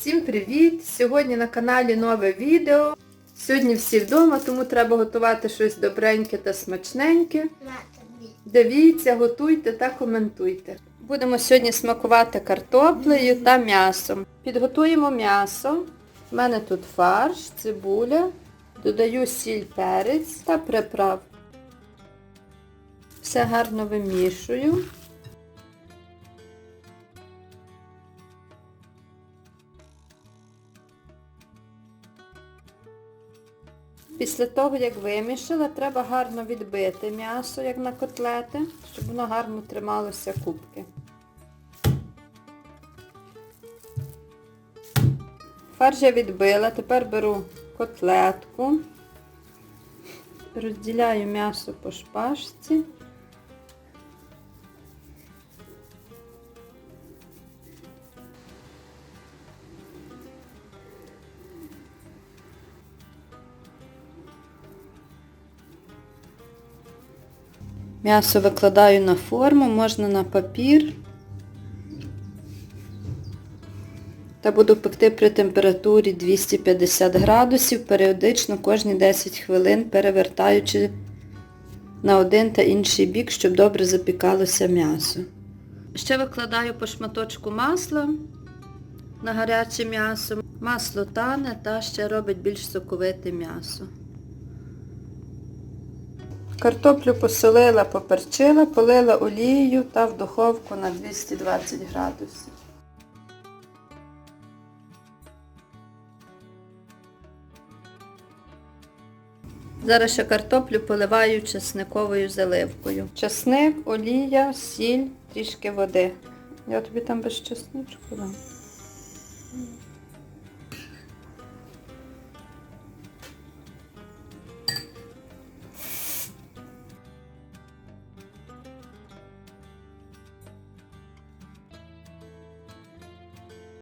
Всім привіт! Сьогодні на каналі нове відео. Сьогодні всі вдома, тому треба готувати щось добреньке та смачненьке. Дивіться, готуйте та коментуйте. Будемо сьогодні смакувати картоплею та м'ясом. Підготуємо м'ясо. У мене тут фарш, цибуля, додаю сіль, перець та приправ. Все гарно вимішую. Після того, як вимішала, треба гарно відбити м'ясо, як на котлети, щоб воно гарно трималося кубки. Фарш я відбила, тепер беру котлетку, розділяю м'ясо по шпажці. М'ясо викладаю на форму, можна на папір. Та буду пекти при температурі 250 градусів, періодично кожні 10 хвилин перевертаючи на один та інший бік, щоб добре запікалося м'ясо. Ще викладаю по шматочку масла на гаряче м'ясо. Масло тане та ще робить більш соковите м'ясо. Картоплю посолила, поперчила, полила олією та в духовку на 220 градусів. Зараз ще картоплю поливаю чесниковою заливкою. Чесник, олія, сіль, трішки води. Я тобі там без чесничку дам.